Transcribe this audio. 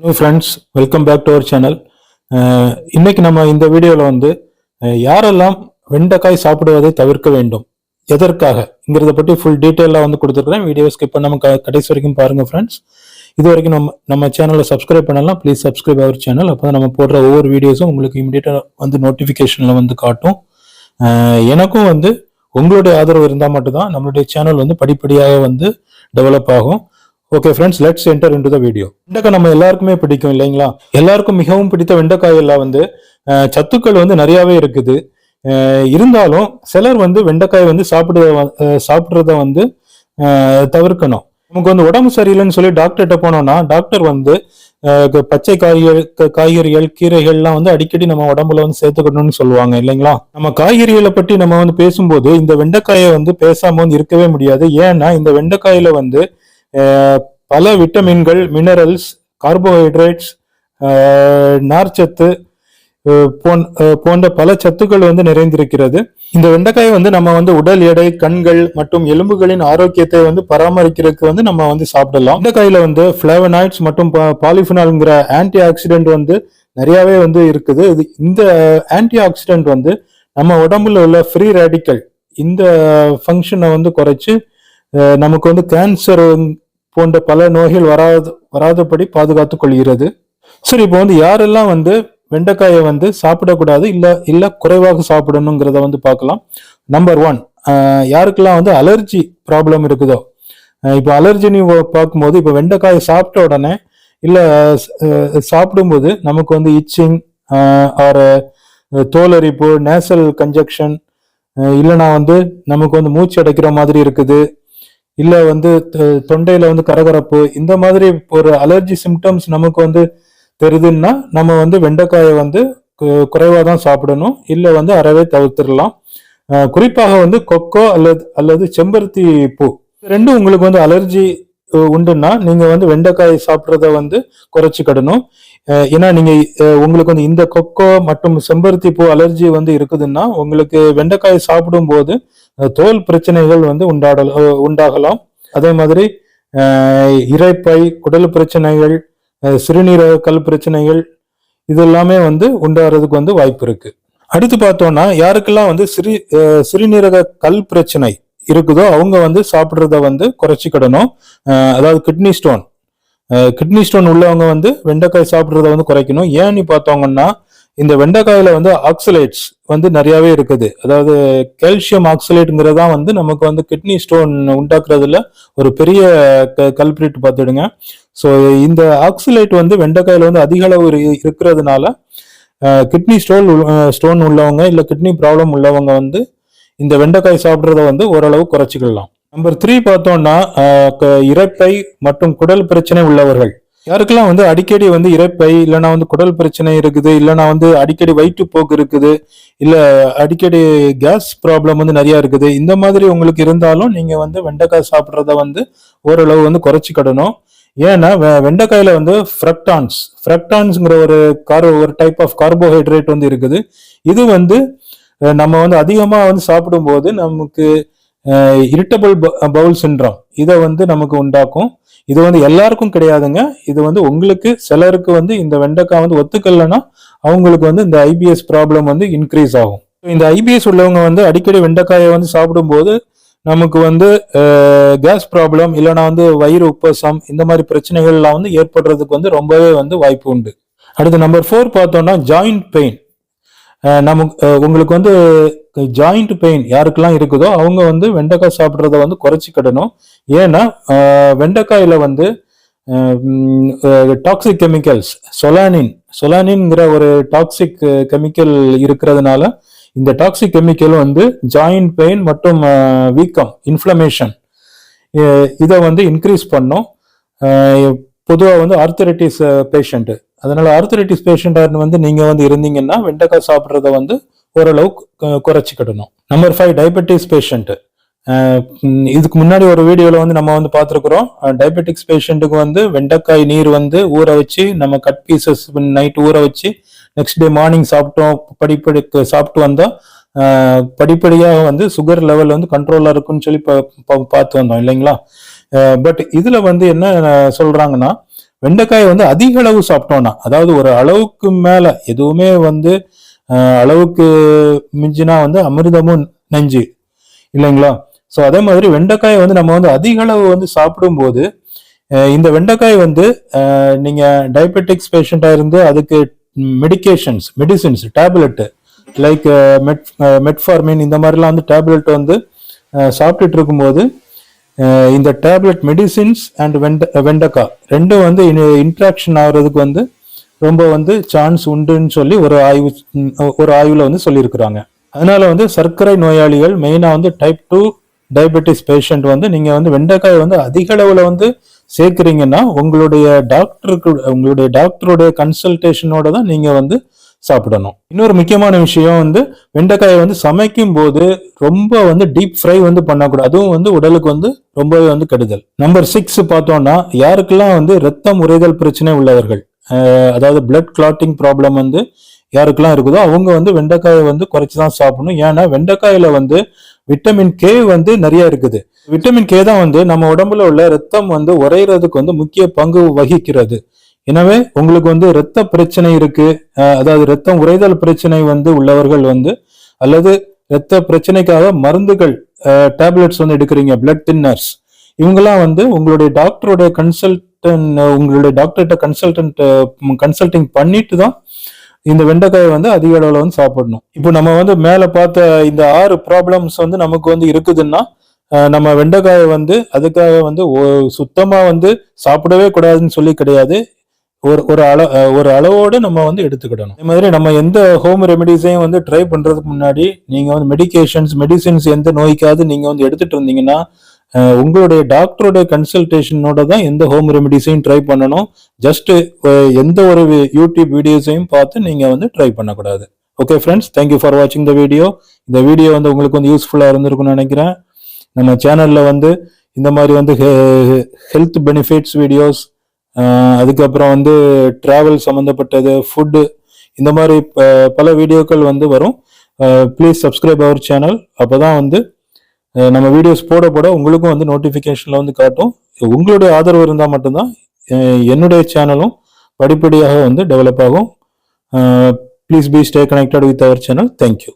Hello friends welcome back to our channel இன்னைக்கு நம்ம இந்த வீடியோவில் வந்து uh, யாரெல்லாம் வெண்டைக்காய் சாப்பிடுவதை தவிர்க்க வேண்டும்? எதற்காக? எதற்காகங்கிறத பற்றி ஃபுல் டீட்டெயிலாக வந்து கொடுத்துருக்குறேன். வீடியோ ஸ்கிப் பண்ணாமல் க கடைசி வரைக்கும் பாருங்க ஃப்ரெண்ட்ஸ் இது வரைக்கும் நம்ம நம்ம சேனலை சப்ஸ்கிரைப் பண்ணலாம் ப்ளீஸ் சப்ஸ்கிரைப் அவர் சேனல் அப்போ நம்ம போடுற ஒவ்வொரு வீடியோஸும் உங்களுக்கு இமீடியட்டாக வந்து நோட்டிஃபிகேஷனில் வந்து காட்டும். Uh, எனக்கும் வந்து உங்களுடைய ஆதரவு இருந்தால் மட்டும்தான் நம்மளுடைய சேனல் வந்து படிப்படியாக வந்து டெவலப் ஆகும். Okay friends let's enter into the video வெண்டைக்காய் நம்ம எல்லாருக்குமே பிடிக்கும் இல்லைங்களா? எல்லாருக்கும் மிகவும் பிடித்த வெண்டைக்காய் எல்லாம் வந்து சத்துக்கள் வந்து நிறையாவே இருக்குது. இருந்தாலும் சிலர் வந்து வெண்டைக்காய் வந்து சாப்பிடுறத சாப்பிட்றத வந்து தவிர்க்கணும். நமக்கு வந்து உடம்பு சரியில்லைன்னு சொல்லி டாக்டர்கிட்ட போனோம்னா டாக்டர் வந்து பச்சை காய்கறி காய்கறிகள் கீரைகள்லாம் வந்து அடிக்கடி நம்ம உடம்புல வந்து சேர்த்துக்கணும்னு சொல்லுவாங்க இல்லைங்களா? நம்ம காய்கறிகளை பற்றி நம்ம வந்து பேசும்போது இந்த வெண்டைக்காயை வந்து பேசாம வந்து இருக்கவே முடியாது. ஏன்னா இந்த வெண்டைக்காயில வந்து பல விட்டமின்கள் மினரல்ஸ் கார்போஹைட்ரேட்ஸ் நார்ச்சத்து போன்- போன்ற பல சத்துக்கள் வந்து நிறைந்திருக்கிறது. இந்த வெண்டைக்காய் வந்து நம்ம வந்து உடல் எடை கண்கள் மற்றும் எலும்புகளின் ஆரோக்கியத்தை வந்து பராமரிக்கிறதுக்கு வந்து நம்ம வந்து சாப்பிடலாம். வெண்டைக்காயில வந்து பிளேவனாய்ட்ஸ் மற்றும் பாலிஃபினால்ங்கிற ஆன்டி ஆக்சிடென்ட் வந்து நிறையாவே வந்து இருக்குது. இது இந்த ஆன்டி ஆக்சிடென்ட் வந்து நம்ம உடம்புல உள்ள ஃப்ரீ ரேடிக்கல் இந்த ஃபங்க்ஷனை வந்து குறைச்சு நமக்கு வந்து கேன்சர் போன்ற பல நோய்கள் வராது வராதபடி பாதுகாத்துக் கொள்கிறது. சரி இப்போ வந்து யாரெல்லாம் வந்து வெண்டைக்காயை வந்து சாப்பிடக்கூடாது இல்லை இல்லை குறைவாக சாப்பிடணுங்கிறத வந்து பார்க்கலாம். நம்பர் ஒன் யாருக்கெல்லாம் வந்து அலர்ஜி ப்ராப்ளம் இருக்குதோ இப்போ அலர்ஜின்னு பார்க்கும்போது இப்போ வெண்டைக்காயை சாப்பிட்ட உடனே இல்லை சாப்பிடும்போது நமக்கு வந்து இச்சிங் ஆர் தோலரிப்பு நேசல் கன்ஜெக்ஷன் இல்லைனா வந்து நமக்கு வந்து மூச்சு அடைக்கிற மாதிரி இருக்குது. இல்லை வந்து தொ- தொண்டையில வந்து கரகரப்பு இந்த மாதிரி ஒரு அலர்ஜி சிம்டம்ஸ் நமக்கு வந்து தெரியுதுன்னா நம்ம வந்து வெண்டைக்காயை வந்து குறைவாக தான் சாப்பிடணும். இல்லை வந்து அறவே தவிர்த்துடலாம். குறிப்பாக வந்து கொக்கோ அல்லது அல்லது செம்பருத்தி பூ. ரெண்டும் உங்களுக்கு வந்து அலர்ஜி உண்டுன்னா நீங்க வந்து வெண்டைக்காய் சாப்பிட்றத வந்து குறைச்சிக்கிடணும் ஏன்னா நீங்க உங்களுக்கு வந்து இந்த கொக்கோ மற்றும் செம்பருத்தி பூ அலர்ஜி வந்து இருக்குதுன்னா உங்களுக்கு வெண்டைக்காய் சாப்பிடும்போது தோல் பிரச்சனைகள் வந்து உண்டாடல உண்டாகலாம். அதே மாதிரி இறைப்பை இரைப்பை குடல் பிரச்சனைகள் சிறுநீரக கல் பிரச்சனைகள் இது எல்லாமே வந்து உண்டாகிறதுக்கு வந்து வாய்ப்பு இருக்கு. அடுத்து பார்த்தோம்னா யாருக்கெல்லாம் வந்து சிறு சிறுநீரக கல் பிரச்சனை இருக்குதோ அவங்க வந்து சாப்பிட்றத வந்து குறைச்சிக்கிடணும் அதாவது கிட்னி ஸ்டோன் கிட்னி ஸ்டோன் உள்ளவங்க வந்து வெண்டைக்காய் சாப்பிட்றத வந்து குறைக்கணும். ஏன்னு பார்த்தோங்கன்னா இந்த வெண்டைக்காயில வந்து ஆக்சலேட்ஸ் வந்து நிறையவே இருக்குது. அதாவது கால்சியம் ஆக்சலேட்டுங்கிறது தான் வந்து நமக்கு வந்து கிட்னி ஸ்டோன் உண்டாக்குறதுல ஒரு பெரிய கல்பிரிட் பார்த்துடுங்க. ஸோ இந்த ஆக்சலேட் வந்து வெண்டைக்காயில வந்து அதிக அளவு இருக்கிறதுனால கிட்னி ஸ்டோன் ஸ்டோன் உள்ளவங்க இல்லை கிட்னி ப்ராப்ளம் உள்ளவங்க வந்து இந்த வெண்டைக்காய் சாப்பிட்றத வந்து ஓரளவு குறைச்சிக்கலாம். நம்பர் த்ரீ பார்த்தோம்னா இறப்பை இரைப்பை மற்றும் குடல் பிரச்சனை உள்ளவர்கள். யாருக்கெல்லாம் வந்து அடிக்கடி வந்து இரைப்பை இல்லைன்னா வந்து குடல் பிரச்சனை இருக்குது இல்லைன்னா வந்து அடிக்கடி வயிற்றுப்போக்கு இருக்குது இல்லை அடிக்கடி கேஸ் ப்ராப்ளம் வந்து நிறையா இருக்குது இந்த மாதிரி உங்களுக்கு இருந்தாலும் நீங்கள் வந்து வெண்டைக்காய் சாப்பிட்றத வந்து ஓரளவு வந்து குறைச்சிக்கிடணும். ஏன்னா வெண்டைக்காயில் வந்து ஃப்ரக்டான்ஸ் ஃப்ரக்டான்ஸுங்கிற ஒரு கார்போ ஒரு டைப் ஆஃப் கார்போஹைட்ரேட் வந்து இருக்குது. இது வந்து நம்ம வந்து அதிகமாக வந்து சாப்பிடும்போது நமக்கு இரிட்டபிள் பவுல் சின்ரம் இதை வந்து நமக்கு உண்டாக்கும். இது வந்து எல்லாருக்கும் கிடையாதுங்க. இது வந்து உங்களுக்கு சிலருக்கு வந்து இந்த வெண்டைக்காய் வந்து ஒத்துக்கலைன்னா அவங்களுக்கு வந்து இந்த ஐபிஎஸ் ப்ராப்ளம் வந்து இன்க்ரீஸ் ஆகும். இந்த ஐபிஎஸ் உள்ளவங்க வந்து அடிக்கடி வெண்டைக்காயை வந்து சாப்பிடும்போது நமக்கு வந்து கேஸ் ப்ராப்ளம் இல்லைன்னா வந்து வயிறு உப்பசம் இந்த மாதிரி பிரச்சனைகள்லாம் வந்து ஏற்படுறதுக்கு வந்து ரொம்பவே வந்து வாய்ப்பு உண்டு. அடுத்து நம்பர் ஃபோர் பார்த்தோம்னா ஜாயிண்ட் பெயின் நமக்கு உங்களுக்கு வந்து ஜாயிண்ட் பெயின் யாருக்கெல்லாம் இருக்குதோ அவங்க வந்து வெண்டைக்காய் சாப்பிட்றத வந்து குறைச்சிக்கிடணும் ஏன்னா வெண்டைக்காயில் வந்து டாக்ஸிக் கெமிக்கல்ஸ் சொலானின் சொலானின்ங்கிற ஒரு டாக்ஸிக் கெமிக்கல் இருக்கிறதுனால இந்த டாக்ஸிக் கெமிக்கல் வந்து ஜாயிண்ட் பெயின் மற்றும் வீக்கம் இன்ஃப்ளமேஷன் இதை வந்து இன்க்ரீஸ் பண்ணும். பொதுவாக வந்து ஆர்த்தரைட்டிஸ் பேஷண்ட்டு அதனால் ஆர்த்தரைட்டிஸ் பேஷண்ட்டாக வந்து நீங்கள் வந்து இருந்தீங்கன்னா வெண்டைக்காய் சாப்பிட்றத வந்து ஓரளவு குறைச்சிக்கிடணும். நம்பர் ஃபைவ் டயபெட்டிஸ் பேஷண்ட்டு இதுக்கு முன்னாடி ஒரு வீடியோவில் வந்து நம்ம வந்து பார்த்துருக்குறோம். டயபெட்டிக்ஸ் பேஷண்ட்டுக்கு வந்து வெண்டைக்காய் நீர் வந்து ஊற வச்சு நம்ம கட் பீசஸ் நைட் ஊற வச்சு நெக்ஸ்ட் டே மார்னிங் சாப்பிட்டோம் படிப்படி சாப்பிட்டு வந்தோம். படிப்படியாக வந்து சுகர் லெவல் வந்து கண்ட்ரோலாக இருக்குன்னு சொல்லி பா- பா- பார்த்து வந்தோம் இல்லைங்களா? பட் இதில் வந்து என்ன சொல்கிறாங்கன்னா வெண்டைக்காயை வந்து அதிக அளவு சாப்பிட்டோம்னா அதாவது ஒரு அளவுக்கு மேல எதுவுமே வந்து அளவுக்கு மிஞ்சினா வந்து அமிர்தமும் நெஞ்சு இல்லைங்களா? ஸோ அதே மாதிரி வெண்டைக்காயை வந்து நம்ம வந்து அதிக அளவு வந்து சாப்பிடும்போது இந்த வெண்டைக்காய் வந்து நீங்கள் டயபெட்டிக்ஸ் பேஷண்ட்டாக இருந்து அதுக்கு medications medicines tablet like met metformin இந்த மாதிரிலாம் வந்து டேப்லெட் வந்து சாப்பிட்டுட்டு இருக்கும்போது இந்த டேப்லெட் மெடிசின்ஸ் அண்ட் வெண்ட வெண்டக்காய். ரெண்டும் வந்து இன்ட்ராக்ஷன் ஆகுறதுக்கு வந்து ரொம்ப வந்து சான்ஸ் உண்டுன்னு சொல்லி ஒரு ஆய்வு ஒரு ஆய்வில் வந்து சொல்லியிருக்கிறாங்க. அதனால வந்து சர்க்கரை நோயாளிகள் மெயினாக வந்து டைப் டூ டயபெட்டிஸ் பேஷண்ட் வந்து நீங்கள் வந்து வெண்டைக்காயை வந்து அதிக அளவில் வந்து சேர்க்குறீங்கன்னா உங்களுடைய டாக்டருக்கு உங்களுடைய டாக்டருடைய கன்சல்டேஷனோட தான் நீங்கள் வந்து சாப்பிடணும். இன்னொரு முக்கியமான விஷயம் வந்து வெண்டைக்காயை வந்து சமைக்கும் போது ரொம்ப வந்து டீப் ஃப்ரை வந்து பண்ணக்கூடாது. அதுவும் வந்து உடலுக்கு வந்து ரொம்பவே வந்து கெடுதல். நம்பர் சிக்ஸ் பார்த்தோம்னா யாருக்கெல்லாம் வந்து ரத்தம் உரைதல் பிரச்சனை உள்ளவர்கள் அதாவது பிளட் கிளாட்டிங் ப்ராப்ளம் வந்து யாருக்கெல்லாம் இருக்குதோ அவங்க வந்து வெண்டைக்காயை வந்து குறைச்சி தான் சாப்பிடணும். ஏன்னா வெண்டைக்காயில வந்து விட்டமின் கே வந்து நிறைய இருக்குது. விட்டமின் கே தான் வந்து நம்ம உடம்புல உள்ள ரத்தம் வந்து உறையிறதுக்கு வந்து முக்கிய பங்கு வகிக்கிறது. எனவே உங்களுக்கு வந்து இரத்த பிரச்சனை இருக்கு. அதாவது ரத்தம் உறைதல் பிரச்சனை வந்து உள்ளவர்கள் வந்து அல்லது இரத்த பிரச்சனைக்காக மருந்துகள் டேப்லெட்ஸ் வந்து எடுக்கிறீங்க பிளட் தின்னர்ஸ் இவங்கெல்லாம் வந்து உங்களுடைய டாக்டருடைய கன்சல்டன் உங்களுடைய டாக்டர்கிட்ட கன்சல்டன்ட் கன்சல்டிங் பண்ணிட்டு தான் இந்த வெண்டைக்காயை வந்து அதிக அளவில் வந்து சாப்பிடணும். இப்போ நம்ம வந்து மேலே பார்த்த இந்த ஆறு ப்ராப்ளம்ஸ் வந்து நமக்கு வந்து இருக்குதுன்னா நம்ம வெண்டைக்காயை வந்து அதுக்காக வந்து சுத்தமாக வந்து சாப்பிடவே கூடாதுன்னு சொல்லி கிடையாது. ஒரு ஒரு அளவு ஒரு அளவோடு நம்ம வந்து எடுத்துக்கிடணும். அதே மாதிரி நம்ம எந்த ஹோம் ரெமெடிஸையும் வந்து ட்ரை பண்ணுறதுக்கு முன்னாடி நீங்கள் வந்து மெடிகேஷன்ஸ் மெடிசின்ஸ் எந்த நோய்க்காவது நீங்கள் வந்து எடுத்துகிட்டு இருந்தீங்கன்னா உங்களுடைய டாக்டருடைய கன்சல்டேஷனோட தான் எந்த ஹோம் ரெமெடிஸையும் ட்ரை பண்ணணும். ஜஸ்ட் எந்த ஒரு யூடியூப் வீடியோஸையும் பார்த்து நீங்கள் வந்து ட்ரை பண்ணக்கூடாது. ஓகே ஃப்ரெண்ட்ஸ் தேங்க்யூ ஃபார் வாட்சிங் த வீடியோ இந்த வீடியோ வந்து உங்களுக்கு வந்து யூஸ்ஃபுல்லாக இருந்திருக்கும்னு நினைக்கிறேன். நம்ம சேனலில் வந்து இந்த மாதிரி வந்து ஹெல்த் பெனிஃபிட்ஸ் வீடியோஸ் அதுக்கப்புறம் வந்து ட்ராவல் சம்மந்தப்பட்டது ஃபுட்டு இந்த மாதிரி ப- பல வீடியோக்கள் வந்து வரும். ப்ளீஸ் சப்ஸ்கிரைப் அவர் சேனல் அப்போ தான் வந்து நம்ம வீடியோஸ் போட போட உங்களுக்கும் வந்து நோட்டிஃபிகேஷனில் வந்து காட்டும். உங்களுடைய ஆதரவு இருந்தால் மட்டும்தான் என்னுடைய சேனலும் படிப்படியாக வந்து டெவலப் ஆகும். Please be stay connected with our channel thank you